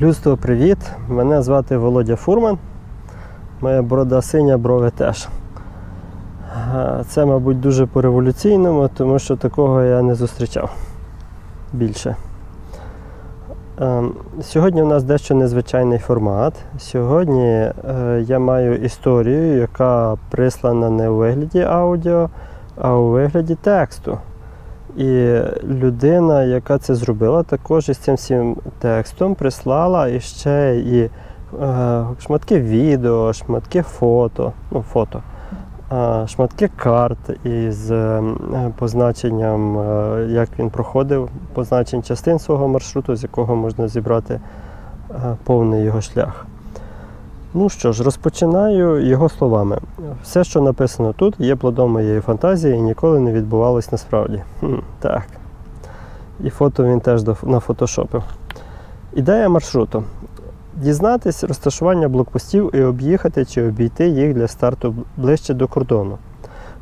Людство, привіт! Мене звати Володя Фурман. Моя борода синя, брови теж. Це, мабуть, дуже по-революційному, тому що такого я не зустрічав більше. Сьогодні у нас дещо незвичайний формат. Сьогодні е, я маю історію, яка прислана не у вигляді аудіо, а у вигляді тексту. І людина, яка це зробила, також із цим всім текстом прислала іще і е, шматки відео, шматки фото, ну, фото, е, шматки карт із е, позначенням, е, як він проходив, позначень частин свого маршруту, з якого можна зібрати е, повний його шлях. Ну що ж, розпочинаю його словами. Все, що написано тут, є плодом моєї фантазії і ніколи не відбувалось насправді. Хм, так. І фото він теж нафотошопив. Ідея маршруту. Дізнатись розташування блокпостів і об'їхати чи обійти їх для старту ближче до кордону.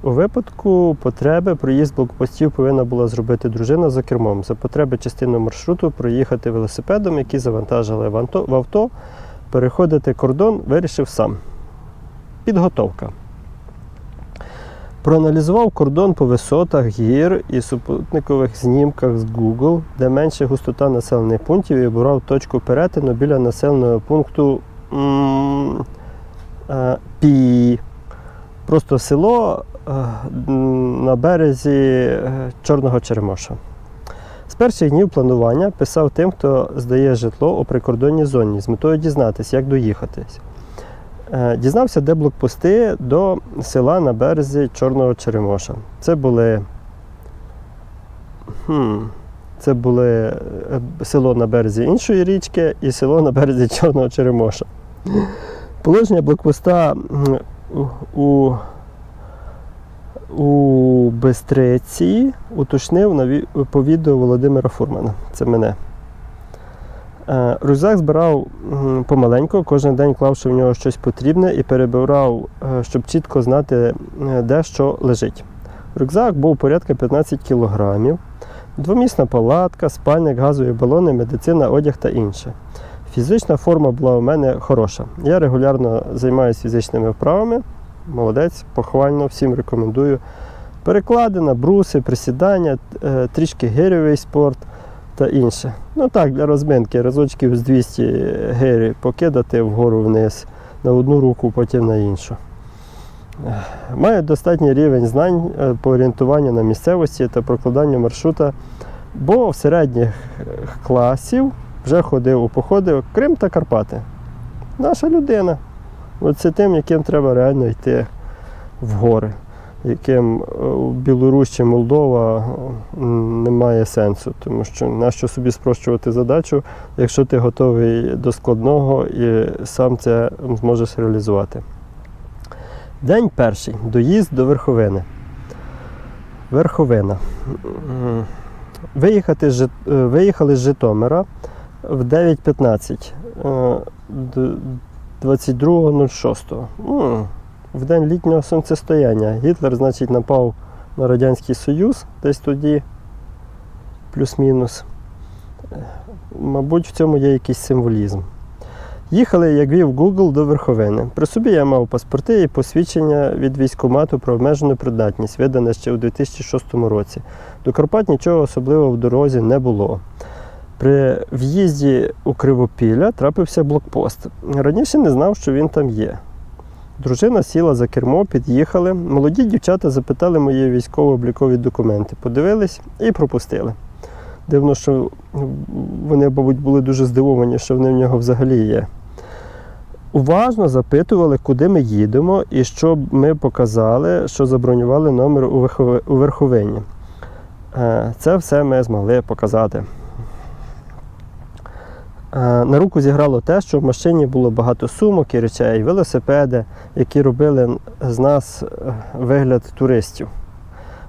У випадку потреби проїзд блокпостів повинна була зробити дружина за кермом. За потреби частину маршруту проїхати велосипедом, який завантажили в авто переходити кордон вирішив сам. Підготовка. Проаналізував кордон по висотах гір і супутникових знімках з Google, де менше густота населених пунктів, і обрав точку перетину біля населеного пункту е, Пі. Просто село е, на березі е, Чорного Черемоша. Перших днів планування писав тим, хто здає житло у прикордонній зоні з метою дізнатися, як доїхатись. Е, Дізнався, де блокпости до села на березі Чорного Черемоша. Це були. Хм, це були е, село на березі іншої річки і село на березі Чорного Черемоша. Положення блокпоста у- у Бестриці уточнив по відео Володимира Фурмана. Це мене. Е, Рюкзак збирав м, помаленьку, кожен день клавши в нього щось потрібне і перебирав, е, щоб чітко знати, е, де що лежить. Рюкзак був порядка 15 кілограмів, двомісна палатка, спальник, газові балони, медицина, одяг та інше. Фізична форма була у мене хороша. Я регулярно займаюся фізичними вправами. Молодець, похвально, всім рекомендую. Перекладина, бруси, присідання, е, трішки гирьовий спорт та інше. Ну так, для розминки разочків з 200 гирі покидати вгору вниз на одну руку, потім на іншу. Маю достатній рівень знань е, по орієнтуванню на місцевості та прокладанню маршрута, бо в середніх е, класів вже ходив у походи Крим та Карпати. Наша людина. Оце тим, яким треба реально йти в гори, яким е, Білорусь чи Молдова е, немає сенсу, тому що нащо собі спрощувати задачу, якщо ти готовий до складного і сам це зможеш реалізувати. День перший. Доїзд до верховини. Верховина. Виїхати з е, виїхали з Житомира в 9.15. е, д- 22.06. В день літнього сонцестояння. Гітлер, значить, напав на Радянський Союз десь тоді, плюс-мінус. Мабуть, в цьому є якийсь символізм. Їхали, як вів Google, до Верховини. При собі я мав паспорти і посвідчення від військкомату про обмежену придатність, видане ще у 2006 році. До Карпат нічого особливого в дорозі не було. При в'їзді у Кривопілля трапився блокпост. Раніше не знав, що він там є. Дружина сіла за кермо, під'їхали. Молоді дівчата запитали мої військово-облікові документи, подивились і пропустили. Дивно, що вони, мабуть, були дуже здивовані, що вони в нього взагалі є. Уважно запитували, куди ми їдемо і щоб ми показали, що забронювали номер у Верховині. Е, Це все ми змогли показати. Е, На руку зіграло те, що в машині було багато сумок і речей, велосипеди, які робили з нас е, вигляд туристів.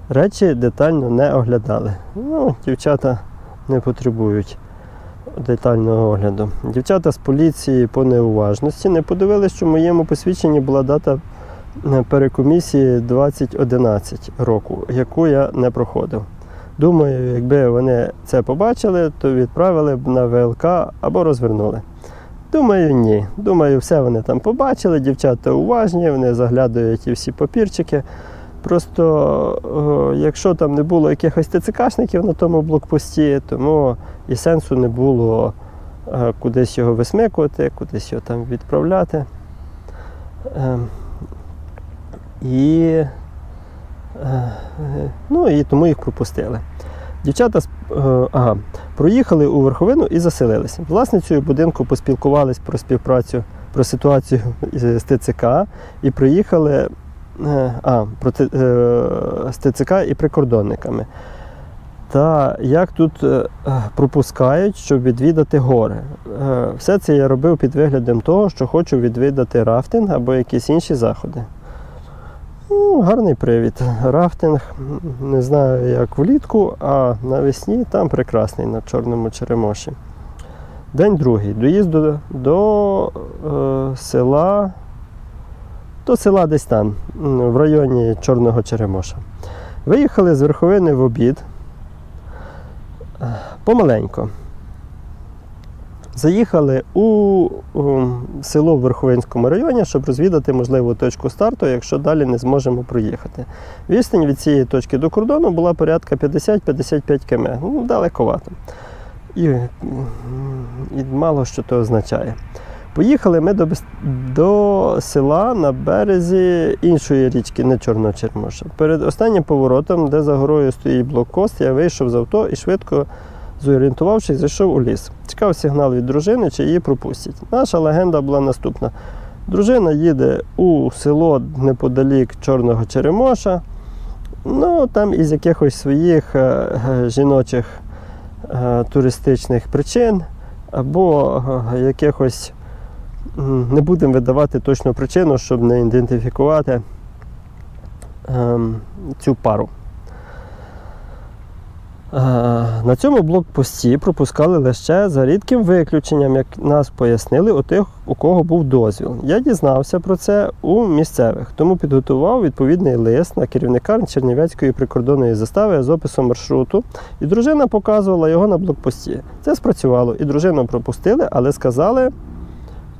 Речі детально не оглядали. Ну, дівчата не потребують детального огляду. Дівчата з поліції по неуважності не подивилися, що в моєму посвідченні була дата е, перекомісії 2011 року, яку я не проходив. Думаю, якби вони це побачили, то відправили б на ВЛК або розвернули. Думаю, ні. Думаю, все вони там побачили, дівчата уважні, вони заглядають і всі папірчики. Просто якщо там не було якихось ТЦКшників на тому блокпості, тому і сенсу не було е, кудись його висмикувати, кудись його там відправляти. Ем, і, ну, і тому їх пропустили. Дівчата е, ага, проїхали у верховину і заселилися. Власницею будинку поспілкувались про співпрацю, про ситуацію з ТЦК і приїхали е, а, про, е, з ТЦК і прикордонниками. Та як тут пропускають, щоб відвідати гори. Все це я робив під виглядом того, що хочу відвідати рафтинг або якісь інші заходи. Ну, гарний привід. Рафтинг, не знаю, як влітку, а навесні там прекрасний на Чорному Черемоші. День другий. Доїзд до, до е, села. До села десь там, в районі Чорного Черемоша. Виїхали з верховини в обід. Е, Помаленько. Заїхали у, село в Верховинському районі, щоб розвідати можливу точку старту, якщо далі не зможемо проїхати. Відстань від цієї точки до кордону була порядка 50-55 км. Ну, далековато. І, і мало що це означає. Поїхали ми до, до села на березі іншої річки, не Чорного Чермоша. Перед останнім поворотом, де за горою стоїть блокпост, я вийшов з авто і швидко зорієнтувавшись, зайшов у ліс. Чекав сигнал від дружини, чи її пропустять. Наша легенда була наступна. Дружина їде у село неподалік Чорного Черемоша. Ну, там із якихось своїх е, е, жіночих е, туристичних причин, або якихось не будемо видавати точну причину, щоб не ідентифікувати ем, цю пару. Е, На цьому блокпості пропускали лише за рідким виключенням, як нас пояснили, у тих, у кого був дозвіл. Я дізнався про це у місцевих, тому підготував відповідний лист на керівника Чернівецької прикордонної застави з описом маршруту, і дружина показувала його на блокпості. Це спрацювало, і дружину пропустили, але сказали.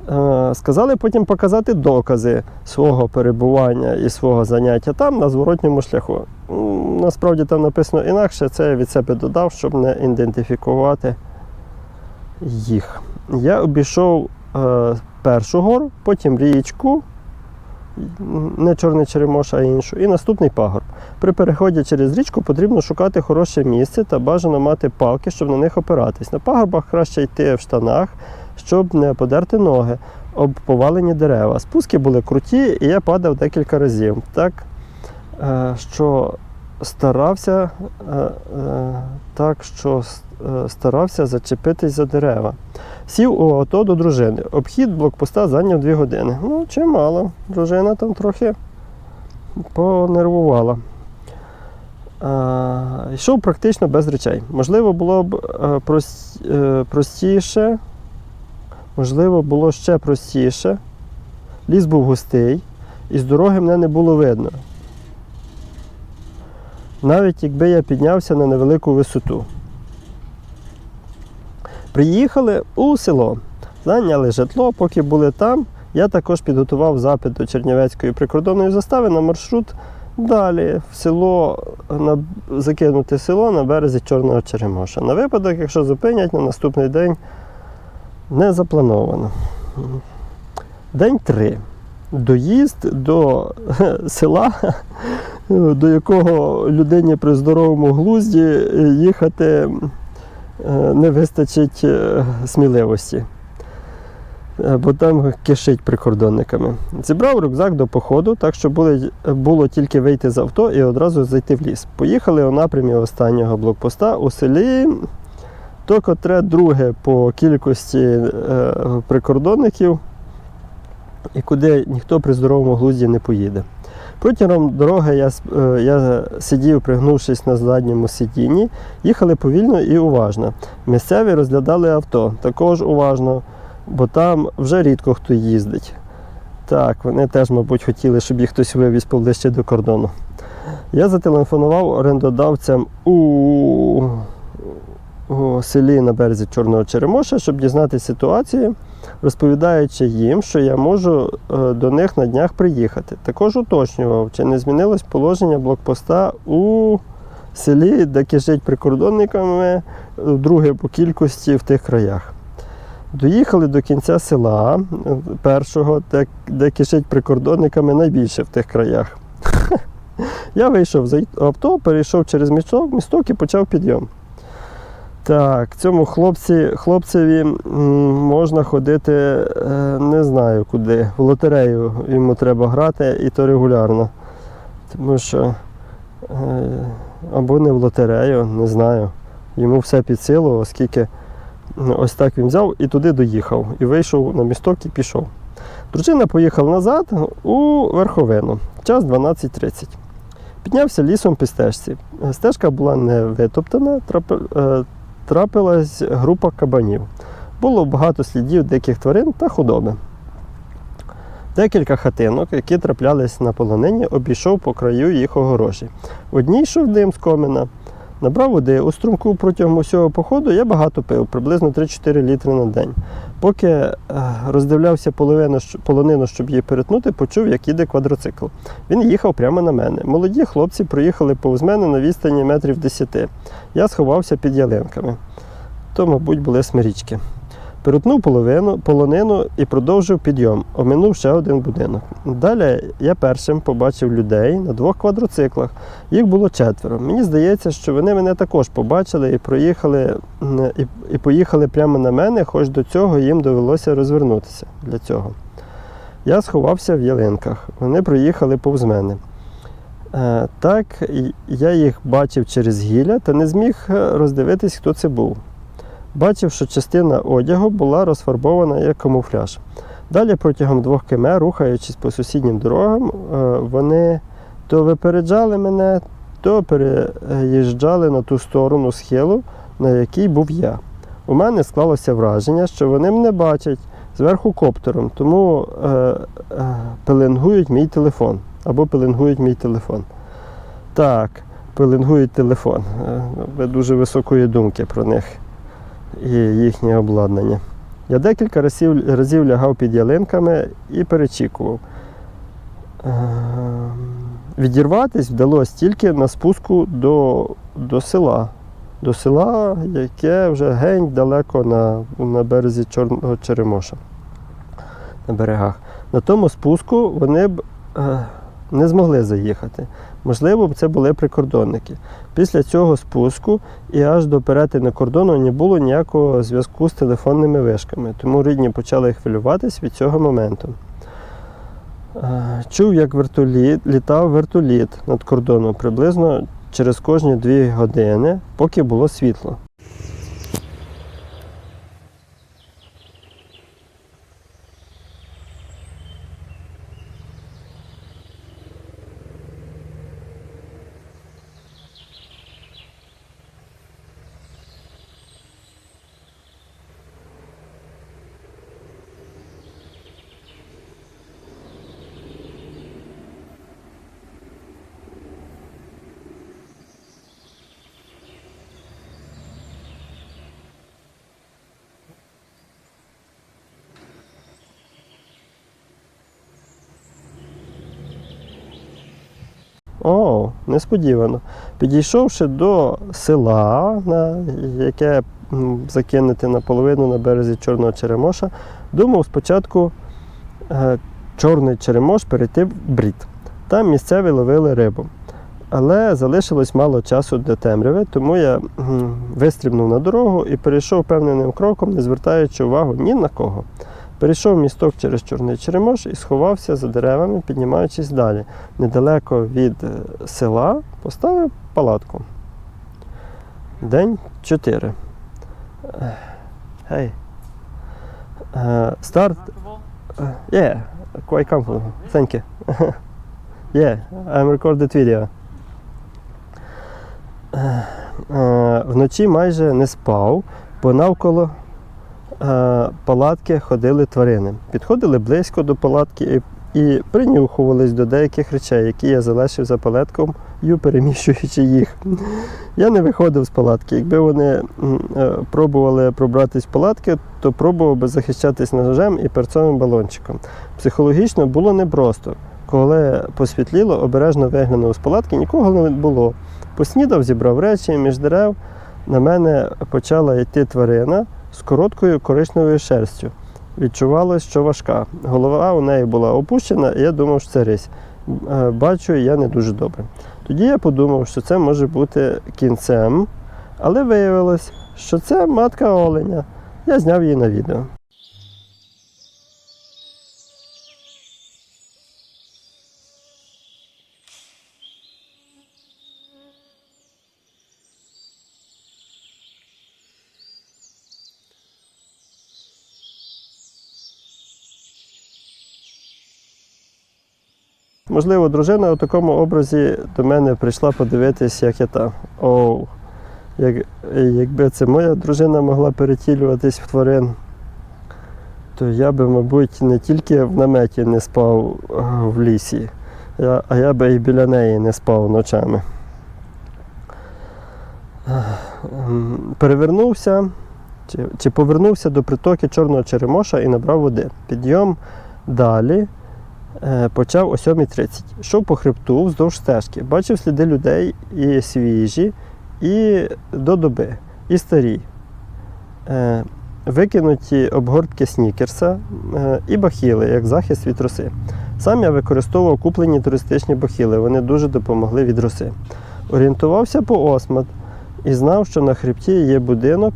Е, Сказали потім показати докази свого перебування і свого заняття там на зворотньому шляху. Насправді там написано інакше, це я від себе додав, щоб не ідентифікувати їх. Я обійшов е, першу гору, потім річку, не Чорний Черемош, а іншу, і наступний пагорб. При переході через річку потрібно шукати хороше місце та бажано мати палки, щоб на них опиратись. На пагорбах краще йти в штанах, щоб не подерти ноги об повалені дерева. Спуски були круті, і я падав декілька разів. Так, е, що старався, е, е, так, що старався зачепитись за дерева. Сів у авто до дружини. Обхід блокпоста зайняв дві години. Ну, чимало. Дружина там трохи понервувала. Йшов практично без речей. Можливо, було б простіше, можливо, було ще простіше. Ліс був густий, і з дороги мене не було видно. Навіть якби я піднявся на невелику висоту. Приїхали у село, зайняли житло, поки були там. Я також підготував запит до Чернівецької прикордонної застави на маршрут далі в село, на, закинути село на березі Чорного Черемоша. На випадок, якщо зупинять на наступний день, не заплановано. День 3. Доїзд до села, до якого людині при здоровому глузді їхати е, не вистачить е, сміливості. Е, Бо там кишить прикордонниками. Зібрав рюкзак до походу, так що було тільки вийти з авто і одразу зайти в ліс. Поїхали у напрямі останнього блокпоста у селі, то котре друге по кількості е, прикордонників, і куди ніхто при здоровому глузді не поїде. Протягом дороги я, е, я сидів, пригнувшись на задньому сидінні, їхали повільно і уважно. Місцеві розглядали авто також уважно, бо там вже рідко хто їздить. Так, вони теж, мабуть, хотіли, щоб їх хтось вивіз поближче до кордону. Я зателефонував орендодавцям у, у селі на березі Чорного Черемоша, щоб дізнатися ситуацію, розповідаючи їм, що я можу е, до них на днях приїхати. Також уточнював, чи не змінилось положення блокпоста у селі, де кишить прикордонниками, друге по кількості в тих краях. Доїхали до кінця села е, першого, де, де кишить прикордонниками найбільше в тих краях. Я вийшов з авто, перейшов через місток, місток і почав підйом. Так, цьому хлопці, хлопцеві можна ходити е, не знаю куди. В лотерею йому треба грати і то регулярно. Тому що е, або не в лотерею, не знаю. Йому все під силу, оскільки ось так він взяв і туди доїхав. І вийшов на місток і пішов. Дружина поїхала назад у верховину. Час 12.30. Піднявся лісом по стежці. Стежка була не витоптана, е, трапилась група кабанів. Було багато слідів диких тварин та худоби. Декілька хатинок, які траплялись на полонині, обійшов по краю їх огорожі. Одній йшов дим з комина. Набрав води у струмку протягом усього походу я багато пив, приблизно 3-4 літри на день. Поки е, роздивлявся полонину, щоб її перетнути, почув, як іде квадроцикл. Він їхав прямо на мене. Молоді хлопці проїхали повз мене на відстані метрів 10. Я сховався під ялинками. То, мабуть, були смирічки. Перетнув половину, полонину і продовжив підйом. Оминув ще один будинок. Далі я першим побачив людей на двох квадроциклах. Їх було четверо. Мені здається, що вони мене також побачили і проїхали і, і поїхали прямо на мене, хоч до цього їм довелося розвернутися для цього. Я сховався в ялинках. Вони проїхали повз мене. Е, Так, я їх бачив через гілля та не зміг е, роздивитись, хто це був. Бачив, що частина одягу була розфарбована як камуфляж. Далі протягом двох км, рухаючись по сусіднім дорогам, е, вони то випереджали мене, то переїжджали на ту сторону схилу, на якій був я. У мене склалося враження, що вони мене бачать зверху коптером, тому е, е, пеленгують мій телефон або пеленгують мій телефон. Так, пеленгують телефон. Е, Ви дуже високої думки про них і їхнє обладнання. Я декілька разів, разів лягав під ялинками і перечікував. Ем, Відірватись вдалося тільки на спуску до, до села. До села, яке вже гень далеко на, на березі Чорного Черемоша. На берегах. На тому спуску вони б е, не змогли заїхати. Можливо, це були прикордонники. Після цього спуску і аж до перетину кордону не було ніякого зв'язку з телефонними вишками, тому рідні почали хвилюватись від цього моменту. Е, Чув, як вертоліт, літав вертоліт над кордоном приблизно через кожні дві години, поки було світло. О, несподівано. Підійшовши до села, на яке закинете наполовину на березі Чорного Черемоша, думав спочатку е, Чорний Черемош перейти в брід. Там місцеві ловили рибу. Але залишилось мало часу до темряви, тому я вистрібнув на дорогу і перейшов певненим кроком, не звертаючи увагу ні на кого. Перейшов місток через Чорний Черемош і сховався за деревами, піднімаючись далі. Недалеко від е, села поставив палатку. День 4. Hey. Uh, start. Uh, yeah, quite comfortable. Thank you. yeah, I'm recorded video. Е, е, Вночі майже не спав, бо навколо е, палатки ходили тварини. Підходили близько до палатки і і принюхувались до деяких речей, які я залишив за палатком, переміщуючи їх. Я не виходив з палатки. Якби вони е, пробували пробратись в палатки, то пробував би захищатись ножем і перцовим балончиком. Психологічно було непросто. Коли посвітліло, обережно виглянув з палатки, нікого не було. Поснідав, зібрав речі між дерев. На мене почала йти тварина з короткою коричневою шерстю. Відчувалось, що важка. Голова у неї була опущена, і я думав, що це рись. Е, Бачу, я не дуже добре. Тоді я подумав, що це може бути кінцем, але виявилось, що це матка оленя. Я зняв її на відео. Можливо, дружина у такому образі до мене прийшла подивитись, як я там. Оу. Як, якби це моя дружина могла перетілюватись в тварин, то я би, мабуть, не тільки в наметі не спав в лісі, а я би і біля неї не спав ночами. Ем, Перевернувся чи, чи повернувся до притоки Чорного Черемоша і набрав води. Підйом далі почав о 7.30. Йшов по хребту вздовж стежки. Бачив сліди людей і свіжі, і до доби, і старі. Е, Викинуті обгортки снікерса е, і бахіли, як захист від роси. Сам я використовував куплені туристичні бахіли, вони дуже допомогли від роси. Орієнтувався по осмат і знав, що на хребті є будинок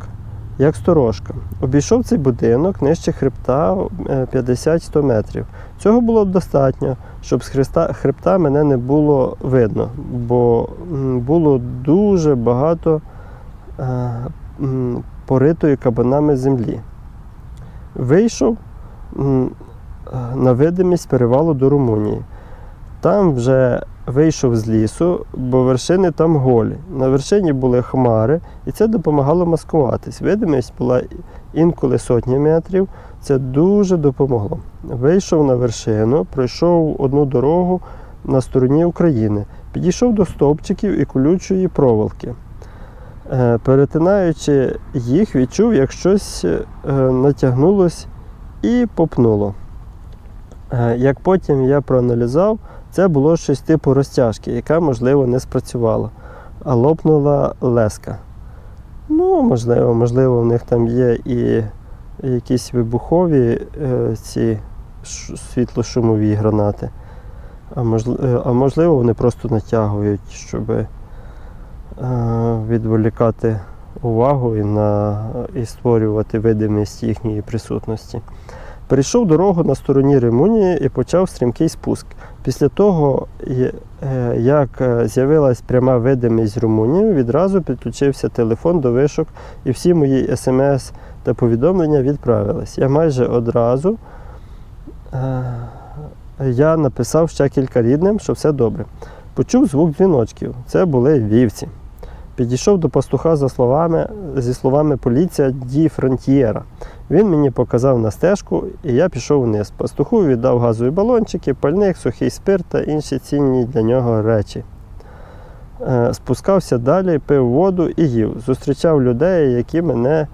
як сторожка. Обійшов цей будинок нижче хребта е, 50-100 метрів. Цього було достатньо, щоб з хреста, хребта мене не було видно, бо було дуже багато е, поритої кабанами землі. Вийшов е, на видимість перевалу до Румунії. Там вже вийшов з лісу, бо вершини там голі. На вершині були хмари, і це допомагало маскуватись. Видимість була інколи сотні метрів. Це дуже допомогло. Вийшов на вершину, пройшов одну дорогу на стороні України, підійшов до стовпчиків і колючої проволоки. Е, Перетинаючи їх, відчув, як щось е, натягнулось і попнуло. Е, Як потім я проаналізував, це було щось типу розтяжки, яка, можливо, не спрацювала, а лопнула леска. Ну, можливо, можливо, в них там є і якісь вибухові е, ці світлошумові гранати. А можливо, а можливо, вони просто натягують, щоб е, відволікати увагу і, на, і створювати видимість їхньої присутності. Перейшов дорогу на стороні Римунії і почав стрімкий спуск. Після того, е, як е, з'явилась пряма видимість Румунії, відразу підключився телефон до вишок і всі мої смс та повідомлення відправились. Я майже одразу е, я написав ще кілька рідним, що все добре. Почув звук дзвіночків. Це були вівці. Підійшов до пастуха за словами, зі словами поліція Ді Фронтієра. Він мені показав на стежку, і я пішов вниз. Пастуху віддав газові балончики, пальник, сухий спирт та інші цінні для нього речі. Е, Спускався далі, пив воду і їв. Зустрічав людей, які мене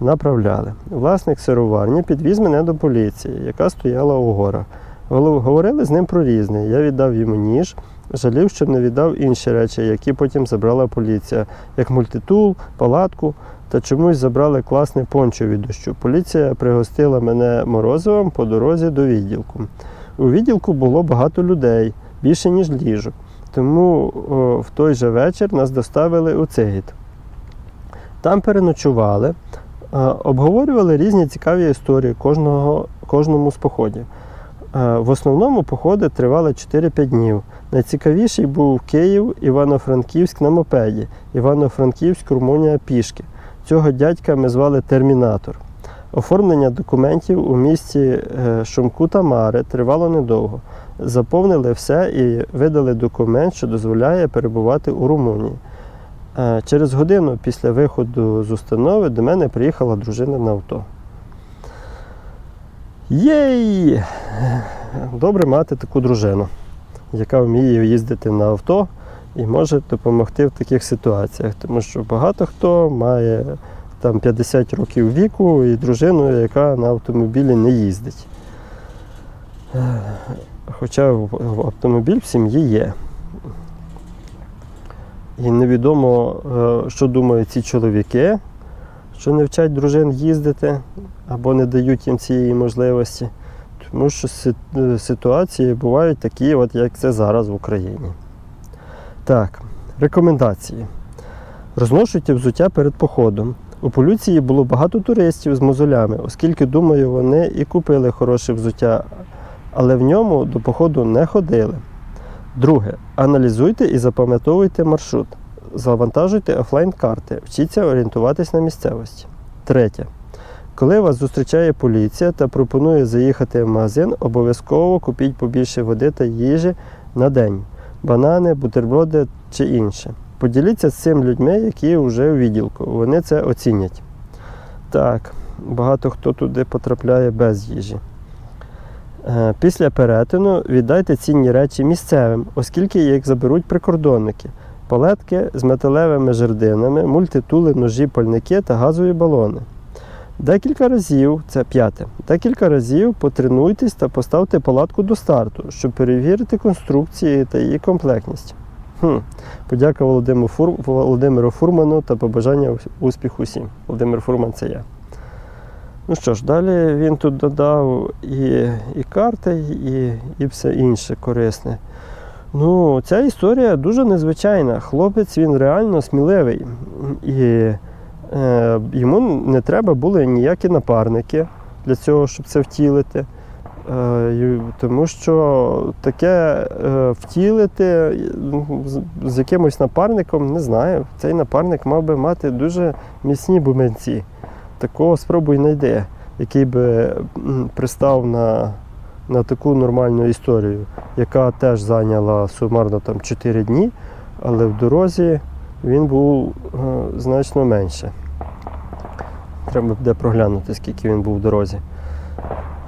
направляли. Власник сироварні підвіз мене до поліції, яка стояла у горах. Говорили з ним про різне. Я віддав йому ніж, жалів, що не віддав інші речі, які потім забрала поліція, як мультитул, палатку та чомусь забрали класне пончо від дощу. Поліція пригостила мене морозивом по дорозі до відділку. У відділку було багато людей, більше ніж ліжок. Тому о, в той же вечір нас доставили у Цигіт. Там переночували, е, обговорювали різні цікаві історії кожного, кожному з походів. Е, В основному походи тривали 4-5 днів. Найцікавіший був Київ, Івано-Франківськ на мопеді, Івано-Франківськ, Румунія пішки. Цього дядька ми звали Термінатор. Оформлення документів у місті е, Шумку та Мари тривало недовго. Заповнили все і видали документ, що дозволяє перебувати у Румунії. Е, Через годину після виходу з установи до мене приїхала дружина на авто. Єй! добре мати таку дружину, яка вміє їздити на авто і може допомогти в таких ситуаціях. Тому що багато хто має там 50 років віку і дружину, яка на автомобілі не їздить. Е, Хоча автомобіль в сім'ї є. І невідомо, е, що думають ці чоловіки, що не вчать дружин їздити або не дають їм цієї можливості. Тому що е, ситуації бувають такі, от як це зараз в Україні. Так, рекомендації. Розношуйте взуття перед походом. У поліції було багато туристів з мозолями, оскільки, думаю, вони і купили хороше взуття, але в ньому до походу не ходили. Друге. Аналізуйте і запам'ятовуйте маршрут. Завантажуйте офлайн-карти, вчіться орієнтуватись на місцевості. Третє. Коли вас зустрічає поліція та пропонує заїхати в магазин, обов'язково купіть побільше води та їжі на день, банани, бутерброди чи інше. Поділіться з цим людьми, які вже у відділку. Вони це оцінять. Так, багато хто туди потрапляє без їжі. Е, Після перетину віддайте цінні речі місцевим, оскільки їх заберуть прикордонники. Палетки з металевими жердинами, мультитули, ножі, пальники та газові балони. Декілька разів, це п'яте, декілька разів потренуйтесь та поставте палатку до старту, щоб перевірити конструкції та її комплектність. Хм. Подяка Володимиру, Фур... Володимиру Фурману та побажання успіху всім. Володимир Фурман це я. Ну що ж, далі він тут додав і, і карти, і, і все інше корисне. Ну, ця історія дуже незвичайна. Хлопець він реально сміливий. І йому не треба були ніякі напарники для цього, щоб це втілити. Е, тому що таке е, втілити ну, з, якимось напарником, не знаю. Цей напарник мав би мати дуже міцні бубенці. Такого спробуй знайди, який би пристав на, на таку нормальну історію, яка теж зайняла сумарно там 4 дні, але в дорозі він був е, значно менше. Треба буде проглянути, скільки він був в дорозі.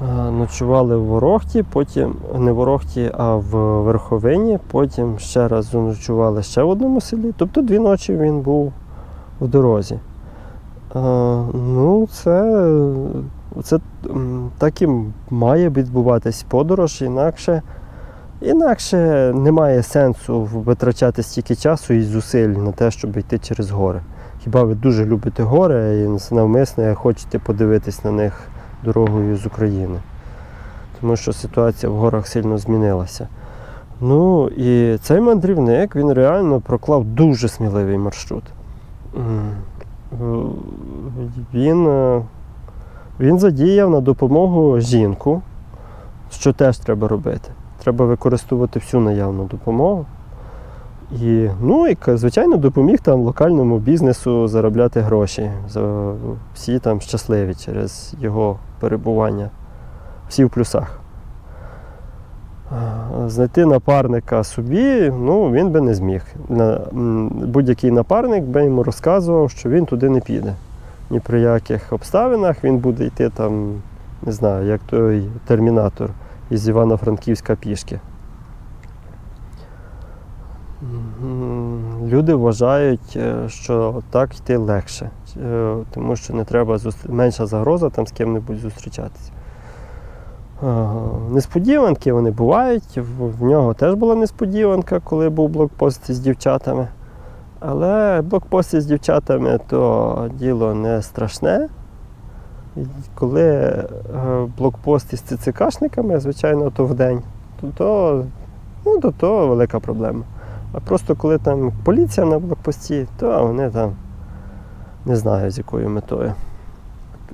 Е, Ночували в Ворохті, потім не в Ворохті, а в Верховині, потім ще раз заночували ще в одному селі. Тобто дві ночі він був в дорозі. Е, Ну, це, це так і має відбуватись подорож, інакше, інакше немає сенсу витрачати стільки часу і зусиль на те, щоб йти через гори. Хіба ви дуже любите гори і навмисне хочете подивитись на них дорогою з України? Тому що ситуація в горах сильно змінилася. Ну і цей мандрівник він реально проклав дуже сміливий маршрут. Він, е, він задіяв на допомогу жінку, що теж треба робити. Треба використовувати всю наявну допомогу. І, ну, і, звичайно, допоміг там локальному бізнесу заробляти гроші. Всі там щасливі через його перебування. Всі в плюсах. Знайти напарника собі, ну, він би не зміг. Будь-який напарник би йому розказував, що він туди не піде. Ні при яких обставинах він буде йти там, не знаю, як той термінатор із Івано-Франківська пішки. Люди вважають, е, що так йти легше, е, тому що не треба зус- менша загроза там з ким-небудь зустрічатися. Е, Несподіванки вони бувають. В- нього теж була несподіванка, коли був блокпост з дівчатами. Але блокпости з дівчатами то діло не страшне. Коли блокпост із ЦЦКшниками, звичайно, то в день, то, ну, то, то велика проблема. А просто коли там поліція на блокпості, то вони там не знаю з якою метою.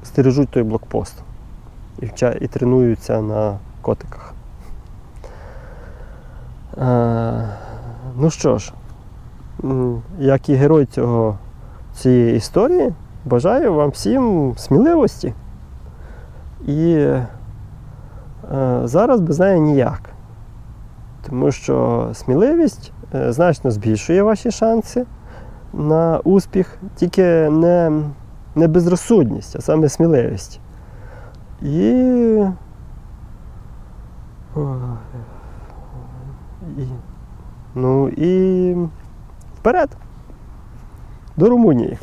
Стережуть той блокпост і, вча, і тренуються на котиках. А, ну що ж, як і герой цього, цієї історії, бажаю вам всім сміливості. І е, зараз без неї ніяк. Тому що сміливість е, значно збільшує ваші шанси на успіх, тільки не, не безрозсудність, а саме сміливість. І І, ну і вперед. До Румунії.